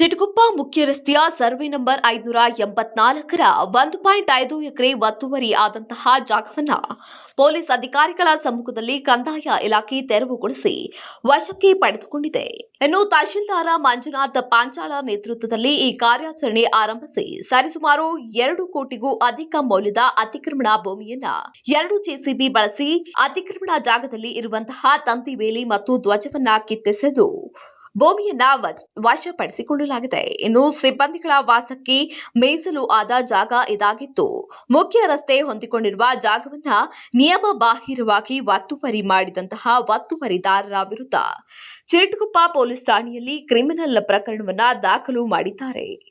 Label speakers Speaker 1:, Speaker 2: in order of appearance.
Speaker 1: ಚಿಟಗುಪ್ಪ ಮುಖ್ಯ ರಸ್ತೆಯ survey number ಐದುನೂರ ಎಂಬತ್ನಾಲ್ಕರ ಒಂದು ಪಾಯಿಂಟ್ ಐದು ಎಕರೆ ಒತ್ತುವರಿ ಆದಂತಹ ಜಾಗವನ್ನು ಪೊಲೀಸ್ ಅಧಿಕಾರಿಗಳ ಸಮ್ಮುಖದಲ್ಲಿ ಕಂದಾಯ ಇಲಾಖೆ ತೆರವುಗೊಳಿಸಿ ವಶಕ್ಕೆ ಪಡೆದುಕೊಂಡಿದೆ. ಇನ್ನು ತಹಶೀಲ್ದಾರ ಮಂಜುನಾಥ್ ಪಾಂಚಾಳ ನೇತೃತ್ವದಲ್ಲಿ ಈ ಕಾರ್ಯಾಚರಣೆ ಆರಂಭಿಸಿ ಸರಿಸುಮಾರು ಎರಡು ಕೋಟಿಗೂ ಅಧಿಕ ಮೌಲ್ಯದ ಅತಿಕ್ರಮಣ ಭೂಮಿಯನ್ನ ಎರಡು ಜೆಸಿಬಿ ಬಳಸಿ ಅತಿಕ್ರಮಣ ಜಾಗದಲ್ಲಿ ಇರುವಂತಹ ತಂತಿ ಬೇಲಿ ಮತ್ತು ಧ್ವಜವನ್ನ ಕಿತ್ತೆಸೆದು ಭೂಮಿಯನ್ನ ವಶ- ವಶಪಡಿಸಿಕೊಳ್ಳಲಾಗಿದೆ. ಇನ್ನು ಸಿಬ್ಬಂದಿಗಳ ವಾಸಕ್ಕೆ ಮೀಸಲು ಆದ ಜಾಗ ಇದಾಗಿತ್ತು. ಮುಖ್ಯ ರಸ್ತೆ ಹೊಂದಿಕೊಂಡಿರುವ ಜಾಗವನ್ನ ನಿಯಮ ಬಾಹಿರವಾಗಿ ಒತ್ತುವರಿ ಮಾಡಿದಂತಹ ಒತ್ತುವರಿದಾರರ ವಿರುದ್ಧ ಚಿರಟಗುಪ್ಪ ಪೊಲೀಸ್ ಠಾಣೆಯಲ್ಲಿ ಕ್ರಿಮಿನಲ್ ಪ್ರಕರಣವನ್ನ ದಾಖಲು ಮಾಡಿದ್ದಾರೆ.